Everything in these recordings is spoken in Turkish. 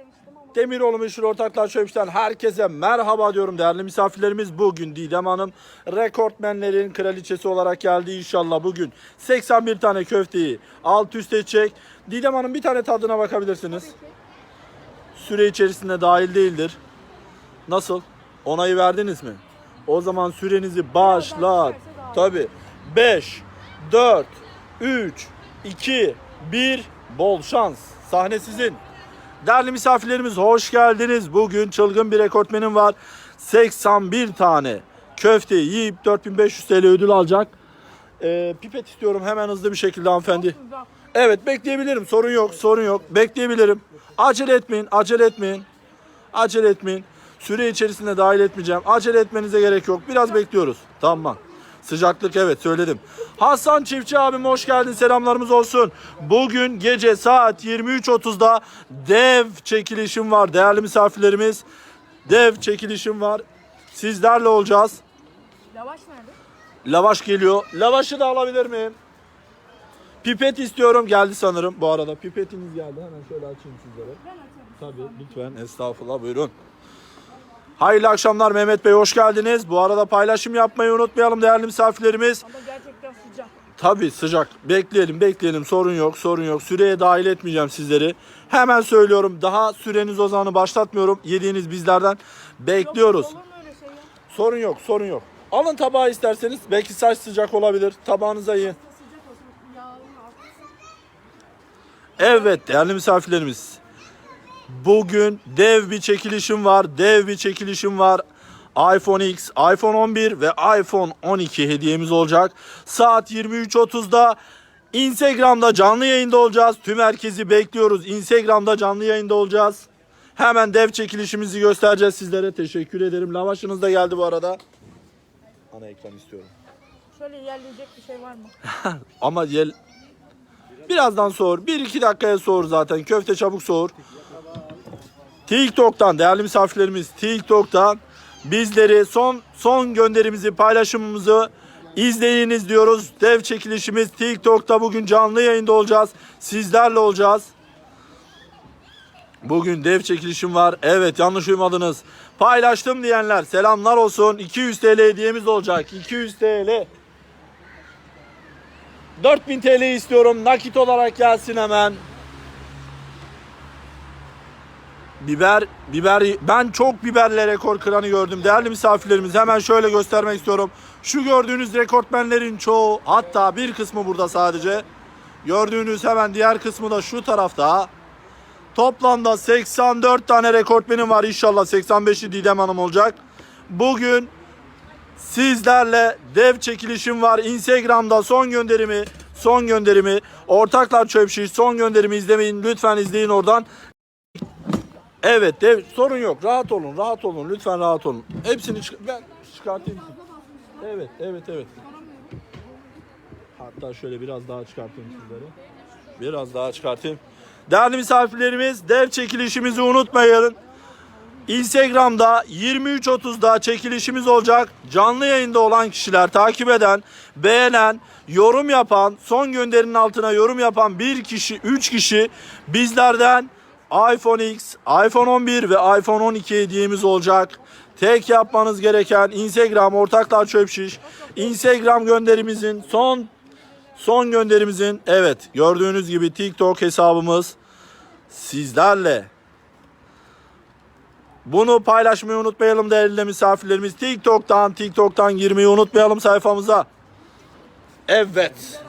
demiştim ama. Demiroğlu Meşhur Ortaklar Çöpüş'ten herkese merhaba diyorum değerli misafirlerimiz. Bugün Didem Hanım rekortmenlerin kraliçesi olarak geldi inşallah bugün. 81 tane köfteyi alt üst edecek. Didem Hanım bir tane tadına bakabilirsiniz. Süre içerisinde dahil değildir. Nasıl? Onayı verdiniz mi? O zaman sürenizi başlat. Tabi. 5, 4, 3, 2, 1. Bol şans. Sahne sizin. Değerli misafirlerimiz hoş geldiniz. Bugün çılgın bir rekortmenim var. 81 tane köfte yiyip 4500 TL ödül alacak. Ee, pipet istiyorum hemen hızlı bir şekilde hanımefendi. Evet bekleyebilirim. Sorun yok. Sorun yok. Bekleyebilirim. Acele etmeyin. Acele etmeyin. Acele etmeyin. Süre içerisinde dahil etmeyeceğim. Acele etmenize gerek yok. Biraz bekliyoruz. Tamam. Sıcaklık evet söyledim. Hasan Çiftçi abim hoş geldin. Selamlarımız olsun. Bugün gece saat 23.30'da dev çekilişim var. Değerli misafirlerimiz. Dev çekilişim var. Sizlerle olacağız. Lavaş nerede? Lavaş geliyor. Lavaşı da alabilir miyim? Pipet istiyorum. Geldi sanırım bu arada. Pipetiniz geldi. Hemen şöyle açayım sizlere. Ben açarım. Tabii lütfen. Estağfurullah buyurun. Hayırlı akşamlar Mehmet Bey hoş geldiniz. Bu arada paylaşım yapmayı unutmayalım değerli misafirlerimiz. Gerçekten sıcak. Tabii sıcak. Bekleyelim bekleyelim sorun yok sorun yok. Süreye dahil etmeyeceğim sizleri. Hemen söylüyorum daha süreniz o zamanı başlatmıyorum. Yediğiniz bizlerden bekliyoruz. Yok, şey? Sorun yok sorun yok. Alın tabağı isterseniz. Belki saç sıcak olabilir. Tabağınıza yiyin. Evet değerli misafirlerimiz. Bugün dev bir çekilişim var. Dev bir çekilişim var. iPhone X, iPhone 11 ve iPhone 12 hediyemiz olacak. Saat 23.30'da Instagram'da canlı yayında olacağız. Tüm herkesi bekliyoruz. Instagram'da canlı yayında olacağız. Hemen dev çekilişimizi göstereceğiz sizlere. Teşekkür ederim. Lavaşınız da geldi bu arada. Ana ekran istiyorum. Şöyle yerleyecek bir şey var mı? Ama yel... Birazdan soğur. 1-2 dakikaya soğur zaten. Köfte çabuk soğur. TikTok'tan değerli misafirlerimiz TikTok'tan bizleri son son gönderimizi paylaşımımızı izleyiniz diyoruz. Dev çekilişimiz TikTok'ta bugün canlı yayında olacağız. Sizlerle olacağız. Bugün dev çekilişim var. Evet yanlış uymadınız. Paylaştım diyenler selamlar olsun. 200 TL hediyemiz olacak. 200 TL. 4000 TL istiyorum. Nakit olarak gelsin hemen. Biber, biber, ben çok biberle rekor kıranı gördüm. Değerli misafirlerimiz hemen şöyle göstermek istiyorum. Şu gördüğünüz rekortmenlerin çoğu hatta bir kısmı burada sadece. Gördüğünüz hemen diğer kısmı da şu tarafta. Toplamda 84 tane rekortmenim var. İnşallah 85'i Didem Hanım olacak. Bugün Sizlerle dev çekilişim var. Instagram'da son gönderimi, son gönderimi, ortaklar çöp şiş, son gönderimi izlemeyin. Lütfen izleyin oradan. Evet, dev, sorun yok. Rahat olun, rahat olun. Lütfen rahat olun. Hepsini çık ben çıkartayım. Evet, evet, evet. Hatta şöyle biraz daha çıkartayım sizlere. Biraz daha çıkartayım. Değerli misafirlerimiz, dev çekilişimizi unutmayın. Instagram'da 23.30'da çekilişimiz olacak. Canlı yayında olan kişiler takip eden, beğenen, yorum yapan, son gönderinin altına yorum yapan bir kişi, 3 kişi bizlerden iPhone X, iPhone 11 ve iPhone 12 hediyemiz olacak. Tek yapmanız gereken Instagram ortaklar çöp şiş. Instagram gönderimizin son son gönderimizin evet gördüğünüz gibi TikTok hesabımız sizlerle. Bunu paylaşmayı unutmayalım değerli misafirlerimiz. TikTok'tan TikTok'tan girmeyi unutmayalım sayfamıza. Evet.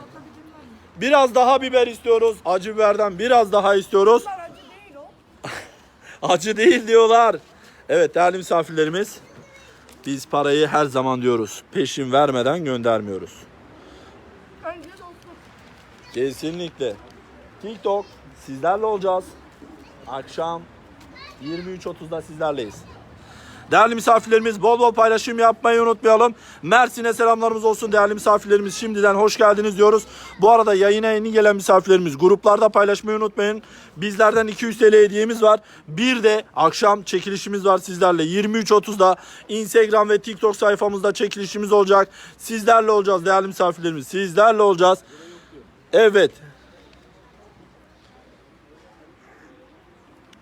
Biraz daha biber istiyoruz. Acı biberden biraz daha istiyoruz. Bunlar acı değil o. Acı değil diyorlar. Evet değerli misafirlerimiz. Biz parayı her zaman diyoruz. Peşin vermeden göndermiyoruz. Önce dostluk. Kesinlikle. TikTok sizlerle olacağız. Akşam 23.30'da sizlerleyiz. Değerli misafirlerimiz bol bol paylaşım yapmayı unutmayalım. Mersin'e selamlarımız olsun değerli misafirlerimiz. Şimdiden hoş geldiniz diyoruz. Bu arada yayına yeni gelen misafirlerimiz gruplarda paylaşmayı unutmayın. Bizlerden 200 TL hediyemiz var. Bir de akşam çekilişimiz var sizlerle. 23.30'da Instagram ve TikTok sayfamızda çekilişimiz olacak. Sizlerle olacağız değerli misafirlerimiz. Sizlerle olacağız. Evet.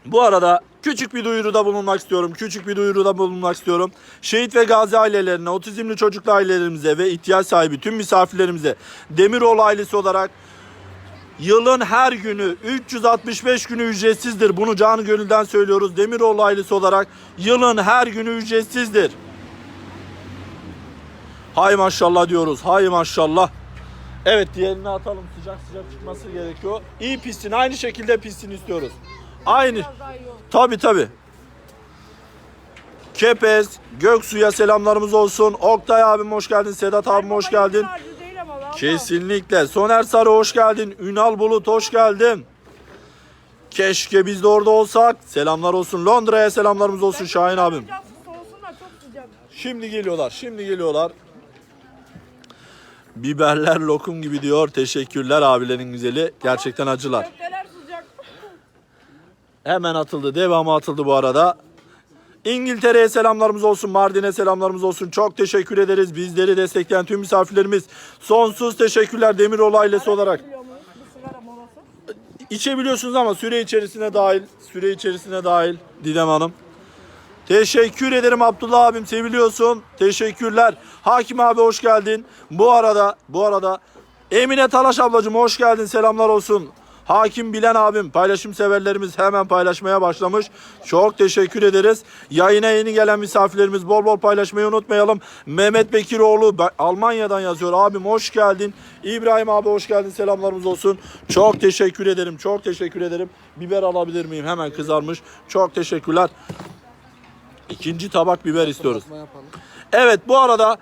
Bu arada küçük bir duyuruda bulunmak istiyorum. Küçük bir duyuruda bulunmak istiyorum. Şehit ve gazi ailelerine, otizmli çocuklu ailelerimize ve ihtiyaç sahibi tüm misafirlerimize Demiroğlu ailesi olarak yılın her günü 365 günü ücretsizdir. Bunu canı gönülden söylüyoruz. Demiroğlu ailesi olarak yılın her günü ücretsizdir. Hay maşallah diyoruz. Hay maşallah. Evet diğerini atalım. Sıcak sıcak çıkması gerekiyor. İyi pistin. Aynı şekilde pistin istiyoruz. Aynı. Tabi tabi. Kepez, Göksu'ya selamlarımız olsun. Oktay abim hoş geldin. Sedat abim hoş geldin. Kesinlikle. Soner Sarı hoş geldin. Ünal Bulut hoş geldin. Keşke biz de orada olsak. Selamlar olsun. Londra'ya selamlarımız olsun Şahin abim. Şimdi geliyorlar. Şimdi geliyorlar. Biberler lokum gibi diyor. Teşekkürler abilerin güzeli. Gerçekten acılar. Hemen atıldı. Devamı atıldı bu arada. İngiltere'ye selamlarımız olsun. Mardin'e selamlarımız olsun. Çok teşekkür ederiz. Bizleri destekleyen tüm misafirlerimiz. Sonsuz teşekkürler Demiroğlu ailesi olarak. İçebiliyorsunuz ama süre içerisine dahil. Süre içerisine dahil Didem Hanım. Teşekkür ederim Abdullah abim seviliyorsun. Teşekkürler. Hakim abi hoş geldin. Bu arada bu arada Emine Talaş ablacığım hoş geldin. Selamlar olsun. Hakim Bilen abim paylaşım severlerimiz hemen paylaşmaya başlamış. Çok teşekkür ederiz. Yayına yeni gelen misafirlerimiz bol bol paylaşmayı unutmayalım. Mehmet Bekiroğlu Almanya'dan yazıyor. Abim hoş geldin. İbrahim abi hoş geldin. Selamlarımız olsun. Çok teşekkür ederim. Çok teşekkür ederim. Biber alabilir miyim? Hemen kızarmış. Çok teşekkürler. İkinci tabak biber istiyoruz. Evet bu arada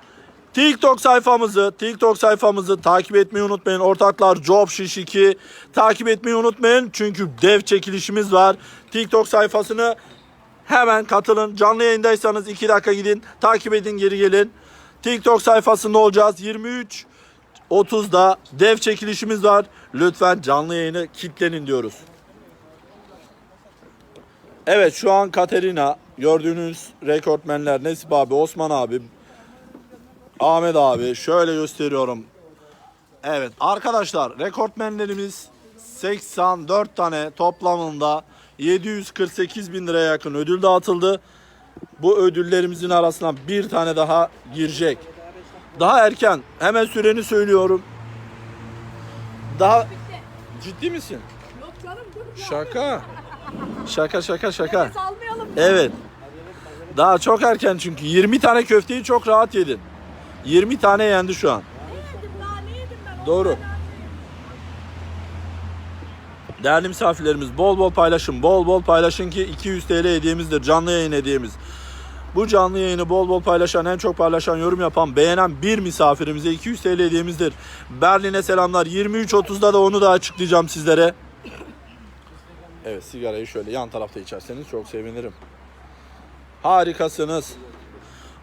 TikTok sayfamızı, TikTok sayfamızı takip etmeyi unutmayın. Ortaklar Job Şiş 2 takip etmeyi unutmayın. Çünkü dev çekilişimiz var. TikTok sayfasını hemen katılın. Canlı yayındaysanız 2 dakika gidin. Takip edin geri gelin. TikTok sayfasında olacağız. 23 30'da dev çekilişimiz var. Lütfen canlı yayını kitlenin diyoruz. Evet şu an Katerina gördüğünüz rekortmenler Nesip abi, Osman abi, Ahmet abi şöyle gösteriyorum. Evet arkadaşlar rekortmenlerimiz 84 tane toplamında 748 bin liraya yakın ödül dağıtıldı. Bu ödüllerimizin arasına bir tane daha girecek. Daha erken hemen süreni söylüyorum. Daha ciddi misin? Yok canım dur. Şaka. Şaka şaka şaka. Evet. Daha çok erken çünkü 20 tane köfteyi çok rahat yedin. 20 tane yendi şu an. Doğru. Değerli misafirlerimiz bol bol paylaşın. Bol bol paylaşın ki 200 TL hediyemizdir. Canlı yayın hediyemiz. Bu canlı yayını bol bol paylaşan, en çok paylaşan, yorum yapan, beğenen bir misafirimize 200 TL hediyemizdir. Berlin'e selamlar. 23.30'da da onu da açıklayacağım sizlere. Evet sigarayı şöyle yan tarafta içerseniz çok sevinirim. Harikasınız.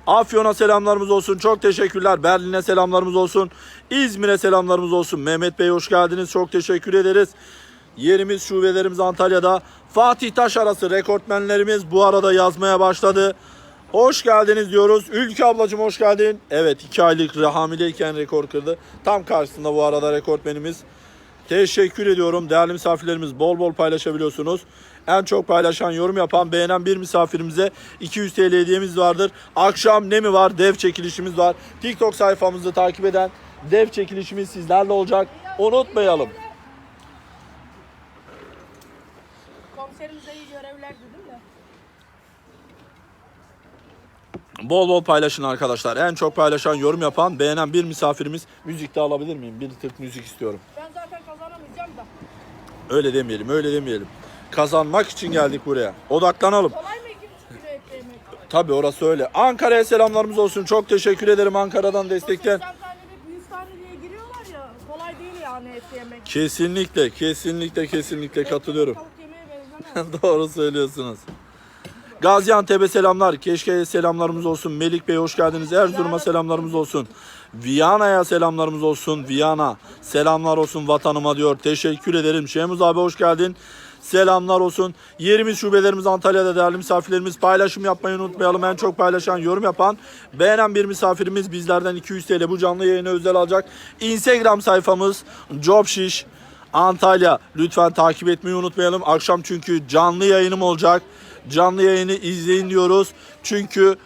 Afyon'a selamlarımız olsun. Çok teşekkürler. Berlin'e selamlarımız olsun. İzmir'e selamlarımız olsun. Mehmet Bey hoş geldiniz. Çok teşekkür ederiz. Yerimiz şubelerimiz Antalya'da. Fatih Taş arası rekortmenlerimiz bu arada yazmaya başladı. Hoş geldiniz diyoruz. Ülke ablacığım hoş geldin. Evet 2 aylık hamileyken rekor kırdı. Tam karşısında bu arada rekortmenimiz. Teşekkür ediyorum. Değerli misafirlerimiz bol bol paylaşabiliyorsunuz. En çok paylaşan, yorum yapan, beğenen bir misafirimize 200 TL hediyemiz vardır. Akşam ne mi var? Dev çekilişimiz var. TikTok sayfamızı takip eden dev çekilişimiz sizlerle olacak. Unutmayalım. Komiserimize iyi görevler dedim de. Bol bol paylaşın arkadaşlar. En çok paylaşan, yorum yapan, beğenen bir misafirimiz. Müzik de alabilir miyim? Bir tık müzik istiyorum. Ben zaten kazanamayacağım da. Öyle demeyelim, öyle demeyelim. Kazanmak için geldik buraya. Odaklanalım. Kolay mı iki buçuk kilo et yemek? Tabii orası öyle. Ankara'ya selamlarımız olsun. Çok teşekkür ederim Ankara'dan destekleyen. 80 tanede 100 tane diye giriyorlar ya. Kolay değil yani et yemek. Kesinlikle, kesinlikle, kesinlikle katılıyorum. Tavuk yemeğe benzemez. Doğru söylüyorsunuz. Gaziantep'e selamlar. Keşke'ye selamlarımız olsun. Melik Bey hoş geldiniz. Erzurum'a selamlarımız olsun. Viyana'ya selamlarımız olsun. Viyana selamlar olsun vatanıma diyor. Teşekkür ederim. Şemuz abi hoş geldin. Selamlar olsun. Yerimiz şubelerimiz Antalya'da değerli misafirlerimiz. Paylaşım yapmayı unutmayalım. En çok paylaşan, yorum yapan, beğenen bir misafirimiz bizlerden 200 TL bu canlı yayını özel alacak. Instagram sayfamız Jobshish Antalya. Lütfen takip etmeyi unutmayalım. Akşam çünkü canlı yayınım olacak. Canlı yayını izleyin diyoruz. Çünkü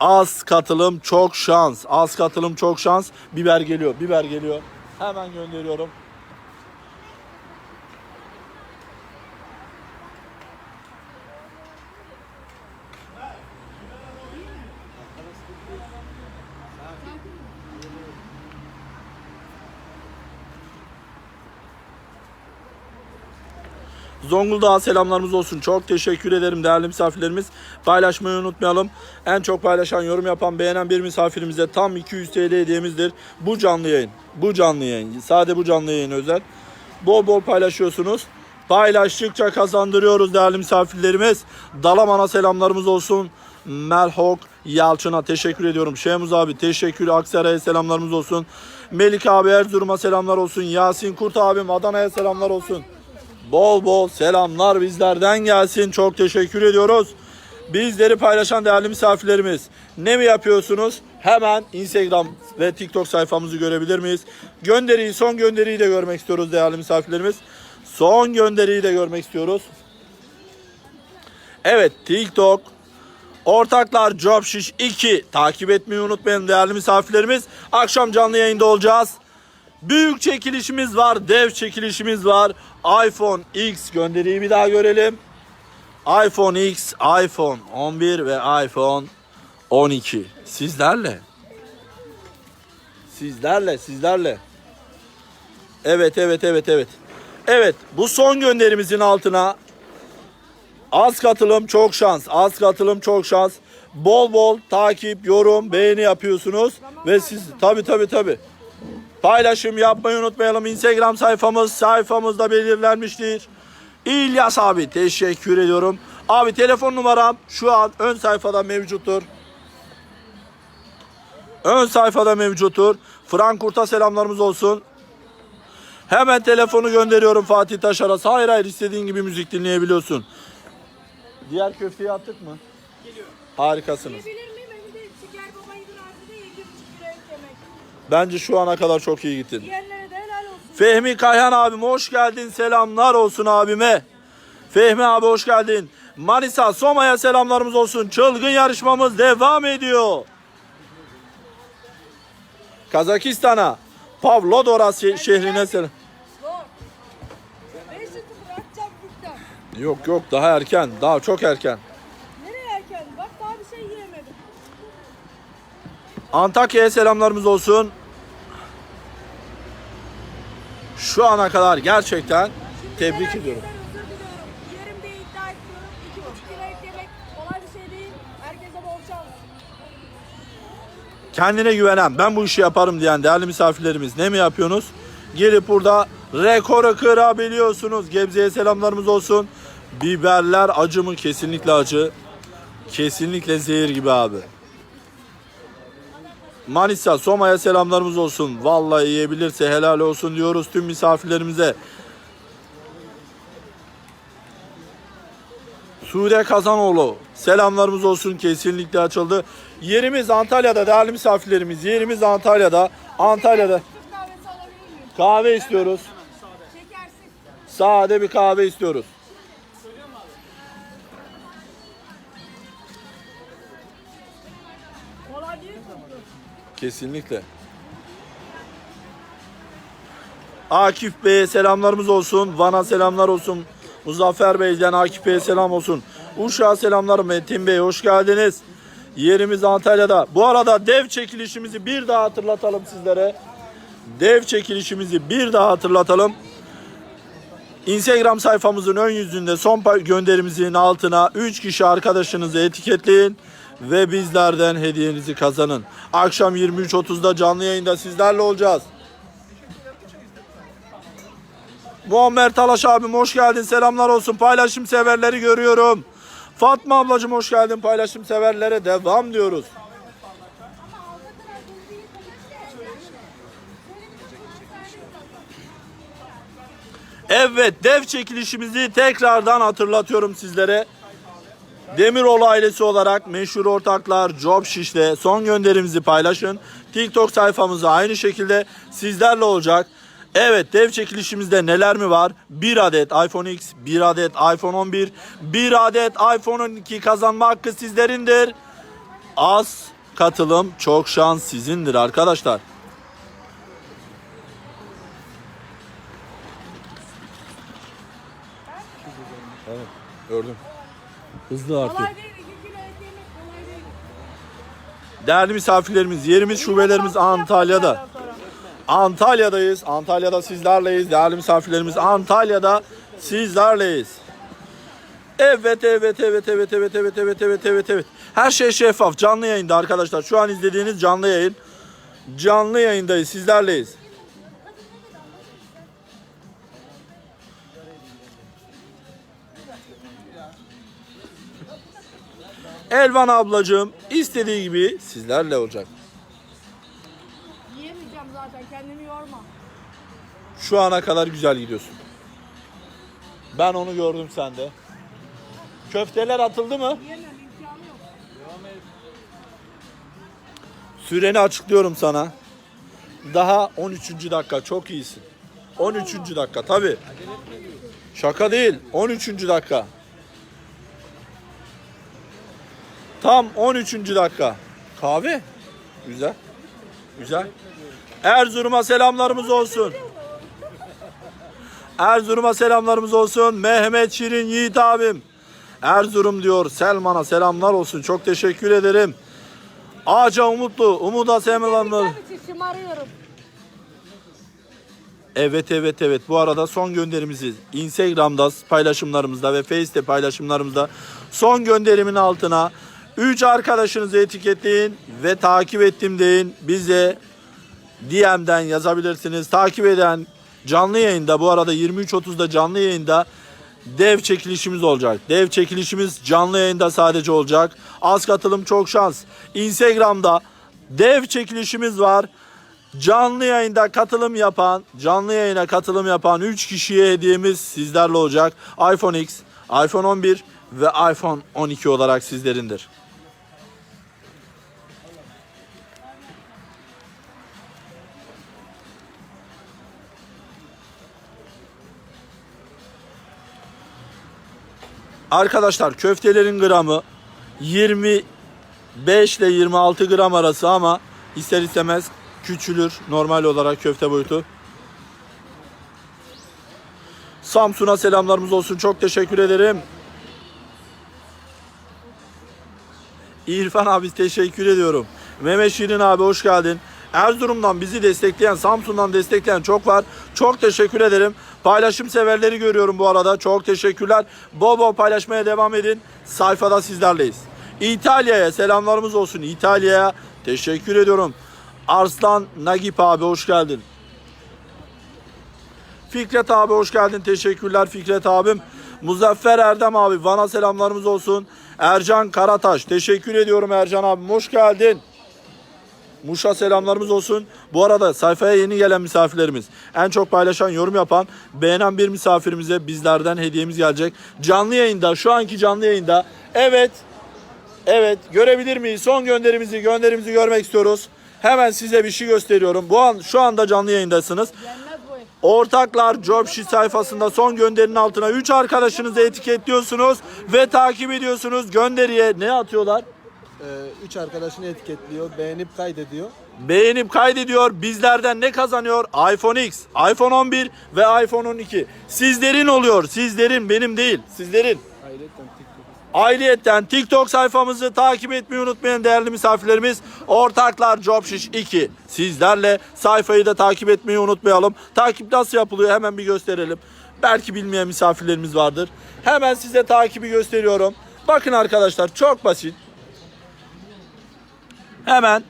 az katılım çok şans. Az katılım çok şans. Biber geliyor. Biber geliyor. Hemen gönderiyorum. Zonguldak'a selamlarımız olsun. Çok teşekkür ederim değerli misafirlerimiz. Paylaşmayı unutmayalım. En çok paylaşan, yorum yapan, beğenen bir misafirimize tam 200 TL hediyemizdir. Bu canlı yayın. Bu canlı yayın. Sade bu canlı yayın özel. Bol bol paylaşıyorsunuz. Paylaştıkça kazandırıyoruz değerli misafirlerimiz. Dalaman'a selamlarımız olsun. Melhok Yalçın'a teşekkür ediyorum. Şehmuz abi teşekkür. Aksaray'a selamlarımız olsun. Melik abi Erzurum'a selamlar olsun. Yasin Kurt abim Adana'ya selamlar olsun. Bol bol selamlar bizlerden gelsin. Çok teşekkür ediyoruz. Bizleri paylaşan değerli misafirlerimiz ne mi yapıyorsunuz? Hemen Instagram ve TikTok sayfamızı görebilir miyiz? Gönderiyi, son gönderiyi de görmek istiyoruz değerli misafirlerimiz. Son gönderiyi de görmek istiyoruz. Evet TikTok Ortaklar Job Şiş 2 takip etmeyi unutmayın değerli misafirlerimiz. Akşam canlı yayında olacağız. Büyük çekilişimiz var, dev çekilişimiz var. iPhone X gönderiyi bir daha görelim. iPhone X, iPhone 11 ve iPhone 12 sizlerle. Sizlerle, sizlerle. Evet, evet, evet, evet. Evet, bu son gönderimizin altına Az katılım çok şans. Az katılım çok şans. Bol bol takip, yorum, beğeni yapıyorsunuz. Ve siz tabi tabi tabi. Paylaşım yapmayı unutmayalım. Instagram sayfamız sayfamızda belirlenmiştir. İlyas abi teşekkür ediyorum. Abi telefon numaram şu an ön sayfada mevcuttur. Ön sayfada mevcuttur. Frankfurt'a selamlarımız olsun. Hemen telefonu gönderiyorum Fatih Taşar'a. Hayır hayır istediğin gibi müzik dinleyebiliyorsun. Diğer köfteyi attık mı? Geliyor. Harikasınız. Bence şu ana kadar çok iyi gittin. Diğerlere de helal olsun. Fehmi Kayhan abim hoş geldin. Selamlar olsun abime. Fehmi abi hoş geldin. Manisa Soma'ya selamlarımız olsun. Çılgın yarışmamız devam ediyor. Kazakistan'a Pavlodora şe- şehrine selam. Zor. Yok yok daha erken. Daha çok erken. Nereye erken? Bak daha bir şey yiyemedim. Antakya'ya selamlarımız olsun. Şu ana kadar gerçekten Şimdi tebrik ben ediyorum. herkesten özür diliyorum. Yerim diye iddia etmiyorum. İki buçuk lira eklemek kolay bir şey değil. Herkese bol şans. kendine güvenen, ben bu işi yaparım diyen değerli misafirlerimiz ne mi yapıyorsunuz? Gelip burada rekoru kırabiliyorsunuz. Gebze'ye selamlarımız olsun. Biberler acı mı? Kesinlikle acı. Kesinlikle zehir gibi abi. Manisa, Soma'ya selamlarımız olsun. Vallahi yiyebilirse helal olsun diyoruz tüm misafirlerimize. Sude Kazanoğlu selamlarımız olsun kesinlikle açıldı. Yerimiz Antalya'da değerli misafirlerimiz. Yerimiz Antalya'da. Antalya'da kahve istiyoruz. Sade bir kahve istiyoruz. Kesinlikle. Akif Bey'e selamlarımız olsun. Van'a selamlar olsun. Muzaffer Bey'den Akif Bey'e selam olsun. Uşak'a selamlar Metin Bey hoş geldiniz. Yerimiz Antalya'da. Bu arada dev çekilişimizi bir daha hatırlatalım sizlere. Dev çekilişimizi bir daha hatırlatalım. Instagram sayfamızın ön yüzünde son gönderimizin altına 3 kişi arkadaşınızı etiketleyin ve bizlerden hediyenizi kazanın. Akşam 23.30'da canlı yayında sizlerle olacağız. Muammer Talaş abim hoş geldin. Selamlar olsun. Paylaşım severleri görüyorum. Fatma ablacım hoş geldin. Paylaşım severlere devam diyoruz. Evet dev çekilişimizi tekrardan hatırlatıyorum sizlere. Demiroğlu ailesi olarak meşhur ortaklar Job Şiş'te son gönderimizi paylaşın. TikTok sayfamızda aynı şekilde sizlerle olacak. Evet dev çekilişimizde neler mi var? 1 adet iPhone X, 1 adet iPhone 11, 1 adet iPhone 12 kazanma hakkı sizlerindir. Az katılım çok şans sizindir arkadaşlar. Evet gördüm. Hızlı artıyor. Kolay değil. 2 kilo et yemek kolay değil. Değerli misafirlerimiz, yerimiz, şubelerimiz Antalya'da. Antalya'dayız. Antalya'da sizlerleyiz. Değerli misafirlerimiz Antalya'da sizlerleyiz. Evet, evet, evet, evet, evet, evet, evet, evet, evet, evet. Her şey şeffaf. Canlı yayında arkadaşlar. Şu an izlediğiniz canlı yayın. Canlı yayındayız. Sizlerleyiz. Elvan ablacığım istediği gibi sizlerle olacak. Yiyemeyeceğim zaten kendimi yorma. Şu ana kadar güzel gidiyorsun. Ben onu gördüm sende. Köfteler atıldı mı? Yiyemem imkanı yok. Süreni açıklıyorum sana. Daha 13. dakika çok iyisin. 13. dakika tabi. Şaka değil. 13. dakika. Tam 13. dakika. Kahve. Güzel. Güzel. Erzurum'a selamlarımız olsun. Erzurum'a selamlarımız olsun. Mehmet Şirin Yiğit abim. Erzurum diyor. Selman'a selamlar olsun. Çok teşekkür ederim. Ağaca umutlu. Umuda selamlar. Evet evet evet. Bu arada son gönderimizi Instagram'da paylaşımlarımızda ve Face'te paylaşımlarımızda son gönderimin altına 3 arkadaşınızı etiketleyin ve takip ettim deyin. Bize DM'den yazabilirsiniz. Takip eden canlı yayında bu arada 23.30'da canlı yayında dev çekilişimiz olacak. Dev çekilişimiz canlı yayında sadece olacak. Az katılım çok şans. Instagram'da dev çekilişimiz var. Canlı yayında katılım yapan, canlı yayına katılım yapan 3 kişiye hediyemiz sizlerle olacak. iPhone X, iPhone 11 ve iPhone 12 olarak sizlerindir. Arkadaşlar köftelerin gramı 25 ile 26 gram arası ama ister istemez küçülür normal olarak köfte boyutu. Samsun'a selamlarımız olsun. Çok teşekkür ederim. İrfan abi teşekkür ediyorum. Mehmet Şirin abi hoş geldin. Erzurum'dan bizi destekleyen, Samsun'dan destekleyen çok var. Çok teşekkür ederim. Paylaşım severleri görüyorum bu arada. Çok teşekkürler. Bol bol paylaşmaya devam edin. Sayfada sizlerleyiz. İtalya'ya selamlarımız olsun. İtalya'ya teşekkür ediyorum. Arslan Nagip abi hoş geldin. Fikret abi hoş geldin. Teşekkürler Fikret abim. Muzaffer Erdem abi Van'a selamlarımız olsun. Ercan Karataş teşekkür ediyorum Ercan abim hoş geldin. Muş'a selamlarımız olsun. Bu arada sayfaya yeni gelen misafirlerimiz, en çok paylaşan, yorum yapan, beğenen bir misafirimize bizlerden hediyemiz gelecek. Canlı yayında, şu anki canlı yayında. Evet, evet görebilir miyiz? Son gönderimizi, gönderimizi görmek istiyoruz. Hemen size bir şey gösteriyorum. Bu an şu anda canlı yayındasınız. Yenmez. Ortaklar Jobsheet sayfasında son gönderinin altına 3 arkadaşınızı etiketliyorsunuz ve takip ediyorsunuz. Gönderiye ne atıyorlar? Ee, üç arkadaşını etiketliyor, beğenip kaydediyor. Beğenip kaydediyor. Bizlerden ne kazanıyor? iPhone X, iPhone 11 ve iPhone 12. Sizlerin oluyor. Sizlerin benim değil. Sizlerin. Ayrıca TikTok. Sayfamızı takip etmeyi unutmayın değerli misafirlerimiz. Ortaklar Jobshish 2. Sizlerle sayfayı da takip etmeyi unutmayalım. Takip nasıl yapılıyor hemen bir gösterelim. Belki bilmeyen misafirlerimiz vardır. Hemen size takibi gösteriyorum. Bakın arkadaşlar çok basit. Hemen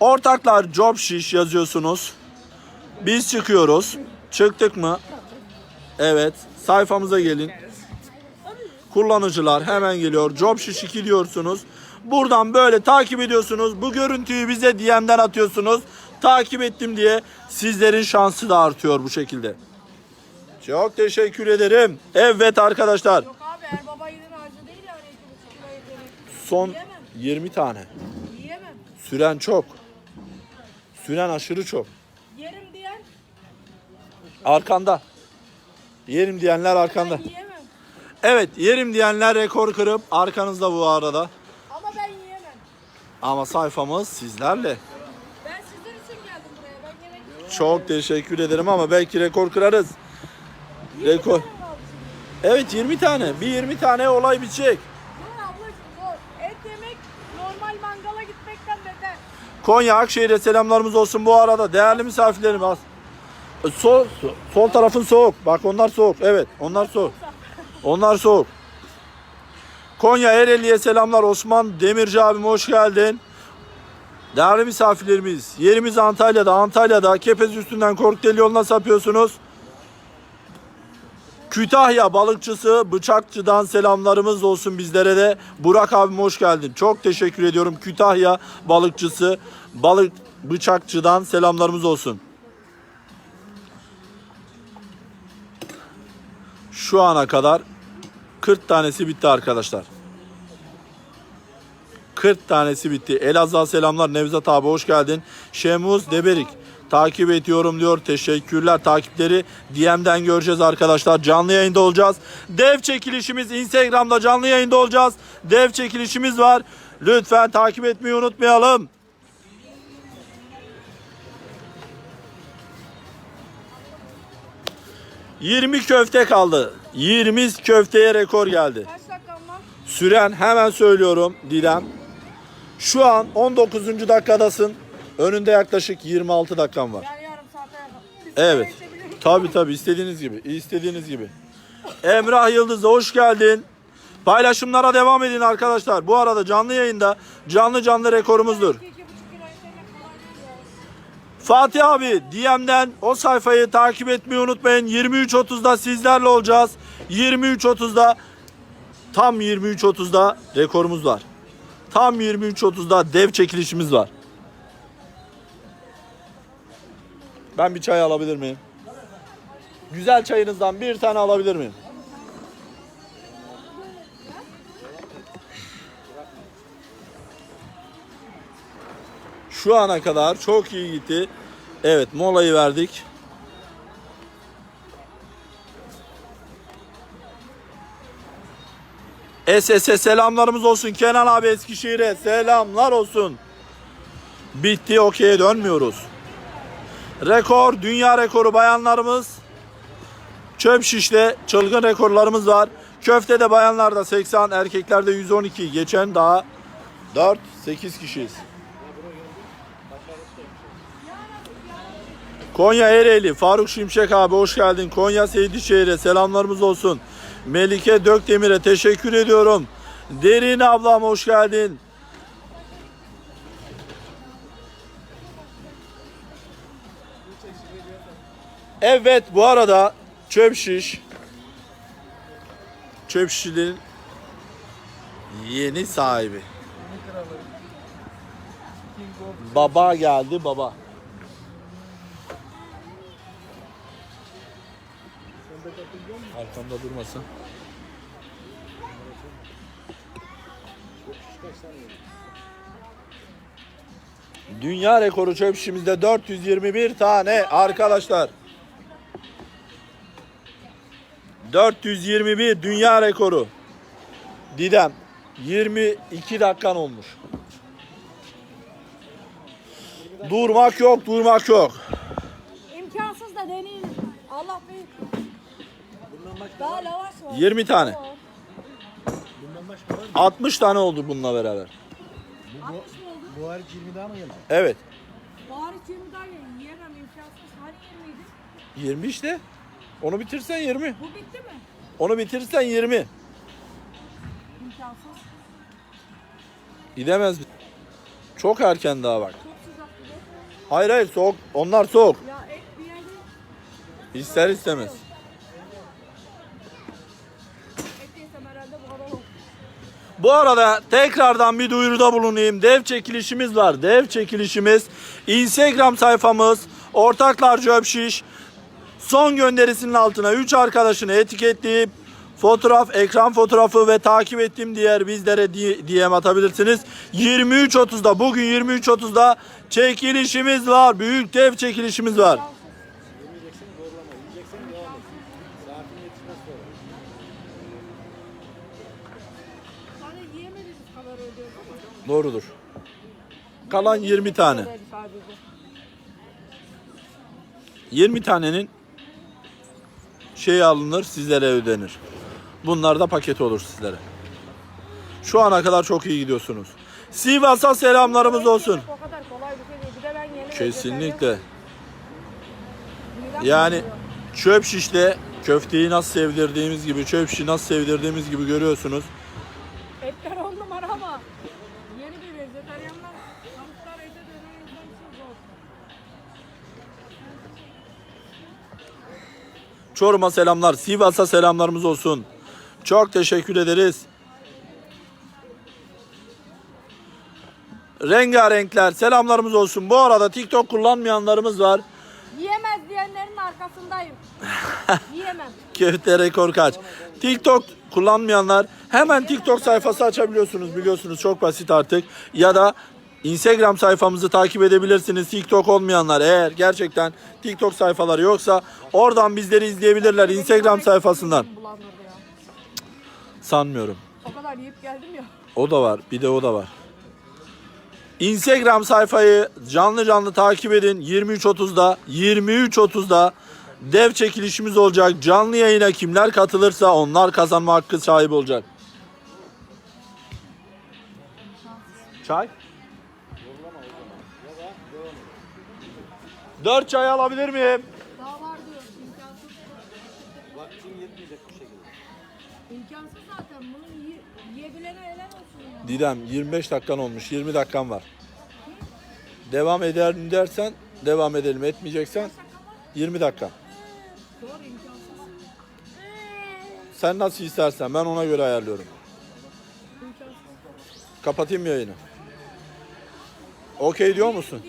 ortaklar Jobshish yazıyorsunuz. Biz çıkıyoruz. Çıktık mı? Evet. Sayfamıza gelin. Kullanıcılar hemen geliyor. Jobshish 2 diyorsunuz. Buradan böyle takip ediyorsunuz. Bu görüntüyü bize DM'den atıyorsunuz. Takip ettim diye sizlerin şansı da artıyor bu şekilde. Çok teşekkür ederim. Evet arkadaşlar. Yok abi her baba yiğidin harcı değil yani 2,5 kilo et yemek. Son Yiyemem. 20 tane. Yiyemem. Süren çok. Süren aşırı çok. Yerim diyen Arkanda. Yerim diyenler arkanda. Ben yiyemem. Evet yerim diyenler rekor kırıp arkanızda bu arada. Ama ben yiyemem. Ama sayfamız sizlerle. Ben sizler için geldim buraya. Ben yemek yiyemem. Çok teşekkür ederim ama belki rekor kırarız. Rekor. Evet 20 tane. Bir 20 tane olay bitecek. Dur ablacığım dur. Et yemek normal mangala gitmekten beter. Konya Akşehir'e selamlarımız olsun bu arada. Değerli misafirlerim. Sol, sol tarafın soğuk. Bak onlar soğuk. Evet onlar soğuk. Onlar soğuk. Konya Ereğli'ye selamlar. Osman Demirci abim hoş geldin. Değerli misafirlerimiz, yerimiz Antalya'da. Antalya'da Kepez üstünden Korkuteli yoluna sapıyorsunuz. Kütahya balıkçısı Bıçakçı'dan selamlarımız olsun bizlere de. Burak abim hoş geldin. Çok teşekkür ediyorum. Kütahya balıkçısı balık Bıçakçı'dan selamlarımız olsun. Şu ana kadar 40 tanesi bitti arkadaşlar. 40 tanesi bitti. Elazığ'a selamlar. Nevzat abi hoş geldin. Şemuz Deberik takip ediyorum diyor. Teşekkürler. Takipleri DM'den göreceğiz arkadaşlar. Canlı yayında olacağız. Dev çekilişimiz Instagram'da canlı yayında olacağız. Dev çekilişimiz var. Lütfen takip etmeyi unutmayalım. ...20 köfte kaldı. 20 köfteye rekor geldi. Kaç dakikam var? Süren hemen söylüyorum Didem. Şu an 19. dakikadasın. Önünde yaklaşık 26 dakikan var. Yani yarım saate yakın. Bir Evet. sigara içebilir? Tabi tabi istediğiniz gibi. istediğiniz gibi. Emrah Yıldız hoş geldin. Paylaşımlara devam edin arkadaşlar. Bu arada canlı yayında canlı canlı rekorumuzdur. Fatih abi DM'den o sayfayı takip etmeyi unutmayın. 23.30'da sizlerle olacağız. 23.30'da tam 23.30'da rekorumuz var. Tam 23.30'da dev çekilişimiz var. Ben bir çay alabilir miyim? Güzel çayınızdan bir tane alabilir miyim? Şu ana kadar çok iyi gitti. Evet molayı verdik. SS'e selamlarımız olsun. Kenan abi Eskişehir'e selamlar olsun. Bitti okey'e dönmüyoruz. Rekor, dünya rekoru bayanlarımız. Çöp şişte çılgın rekorlarımız var. Köftede bayanlarda 80, erkeklerde 112. Geçen daha 4, 8 kişiyiz. Konya Ereğli, Faruk Şimşek abi hoş geldin. Konya Seydişehir'e selamlarımız olsun. Melike Dökdemir'e teşekkür ediyorum. Derin ablam hoş geldin. Evet bu arada çöp şiş çöp şişlerin yeni sahibi. Baba geldi baba. Arkamda durmasın. Dünya rekoru çöp şişimizde 421 tane arkadaşlar. 421 dünya rekoru. Didem 22 dakikan olmuş. Durmak yok, durmak yok. İmkansız da deneyin. Allah büyük. Daha lavaş var. 20 tane. Oo, 60 tane oldu bununla beraber. 60 mı oldu? Bu hariç 20 daha mı geldi? Evet. Bari 20 daha yiyin. Yiyemem imkansız. Hani 20'ydi? 20 işte. Onu bitirsen 20. Bu bitti mi? Onu bitirirsen 20. İmkansız. Gidemez. Çok erken daha bak. Çok sıcak. Hayır hayır soğuk. Onlar soğuk. Ya et bir yerde İster istemez. Bu arada tekrardan bir duyuruda bulunayım. Dev çekilişimiz var. Dev çekilişimiz. Instagram sayfamız Ortaklar Cöpşiş. Son gönderisinin altına 3 arkadaşını etiketleyip fotoğraf, ekran fotoğrafı ve takip ettiğim diğer bizlere DM atabilirsiniz. 23.30'da bugün 23.30'da çekilişimiz var. Büyük dev çekilişimiz var. Doğrudur. Kalan 20 tane. Sadece. 20 tanenin şeyi alınır sizlere ödenir. Bunlar da paket olur sizlere. Şu ana kadar çok iyi gidiyorsunuz. Sivas'a selamlarımız olsun. Şey Kesinlikle. Yani çöp şişle köfteyi nasıl sevdirdiğimiz gibi, çöp şişi nasıl sevdirdiğimiz gibi görüyorsunuz. Çorum'a selamlar, Sivas'a selamlarımız olsun. Çok teşekkür ederiz. Rengarenkler selamlarımız olsun. Bu arada TikTok kullanmayanlarımız var. Yiyemez diyenlerin arkasındayım. Yiyemem. Köfte rekor kaç? TikTok kullanmayanlar hemen TikTok sayfası açabiliyorsunuz biliyorsunuz çok basit artık. Ya da Instagram sayfamızı takip edebilirsiniz. TikTok olmayanlar eğer gerçekten TikTok sayfaları yoksa oradan bizleri izleyebilirler Instagram sayfasından. Bulandırdı ya. Sanmıyorum. O kadar yiyip geldim ya. O da var. Bir de o da var. Instagram sayfayı canlı canlı takip edin. 23.30'da 23.30'da dev çekilişimiz olacak. Canlı yayına kimler katılırsa onlar kazanma hakkı sahibi olacak. Çay? Dört çay alabilir miyim? Daha var diyor. İmkansız. Vaktin yetmeyecek bu şekilde. İmkansız zaten. Bunu yiye, yiyebilene helal olsun ya. Didem 25 dakikan olmuş. 20 dakikan var. Devam eder mi dersen devam edelim. Etmeyeceksen 20 dakika. Zor imkansız. Sen nasıl istersen ben ona göre ayarlıyorum. İmkansız. Kapatayım mı yayını? Okey diyor musun?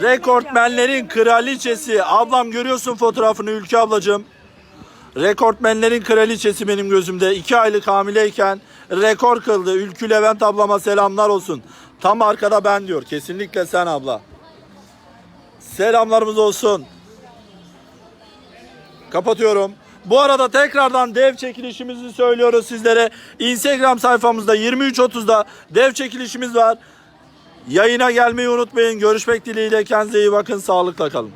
Rekortmenlerin kraliçesi. Ablam görüyorsun fotoğrafını Ülke ablacığım. Rekortmenlerin kraliçesi benim gözümde. 2 aylık hamileyken rekor kıldı. Ülkü Levent ablama selamlar olsun. Tam arkada ben diyor. Kesinlikle sen abla. Selamlarımız olsun. Kapatıyorum. Bu arada tekrardan dev çekilişimizi söylüyoruz sizlere. Instagram sayfamızda 23.30'da dev çekilişimiz var. Yayına gelmeyi unutmayın. Görüşmek dileğiyle. Kendinize iyi bakın. Sağlıkla kalın.